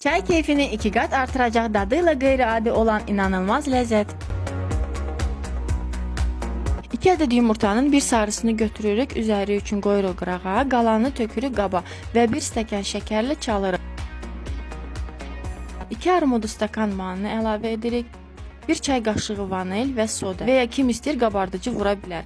Çay keyfini iki kat artıracak dadıyla qeyri-adi olan inanılmaz lezzet. 2 adet yumurtanın bir sarısını götürürük, üzəri üçün qoyuruq qırağa, qalanını tökürük qaba və 1 stəkan şəkərlə çalırıq. 2 armudu stakan manını əlavə edirik. 1 çay qaşığı vanil və soda və ya kim istəyir qabardıcı vura bilər.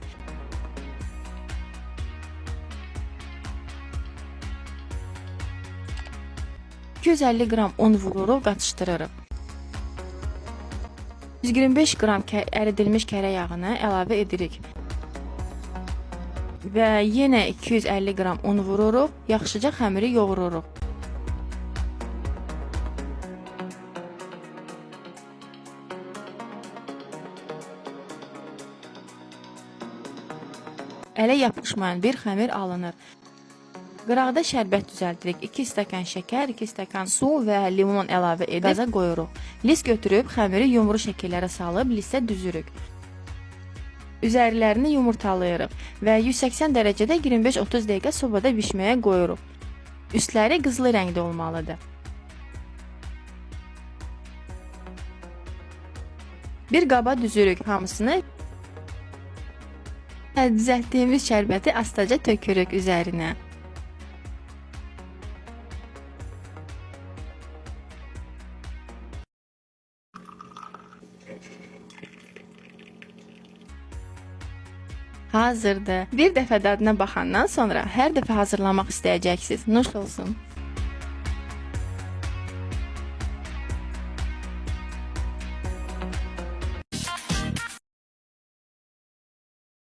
...250 qram un vururuq, qatışdırırıq. 125 qram əridilmiş kərə yağını əlavə edirik. Və yenə 250 qram un vururuq, yaxşıca xəmiri yoğururuq. Ələ yapışmayan bir xəmir alınır. Qıraqda şərbət düzəldirik. 2 stəkan şəkər, 2 stəkan su və limon əlavə edib qaza qoyuruq. Lis götürüb xəmiri yumru şəkillərə salıb lisə düzürük. Üzərlərini yumurtalayırıq və 180 dərəcədə 25-30 dəqiqə sobada bişməyə qoyuruq. Üstləri qızılı rəngdə olmalıdır. Bir qaba düzürük hamısını. Düzəltdiyimiz şərbəti astaca tökürük üzərinə. Hazırdır. Bir dəfə dadına baxandan sonra hər dəfə hazırlamaq istəyəcəksiniz. Nuş olsun.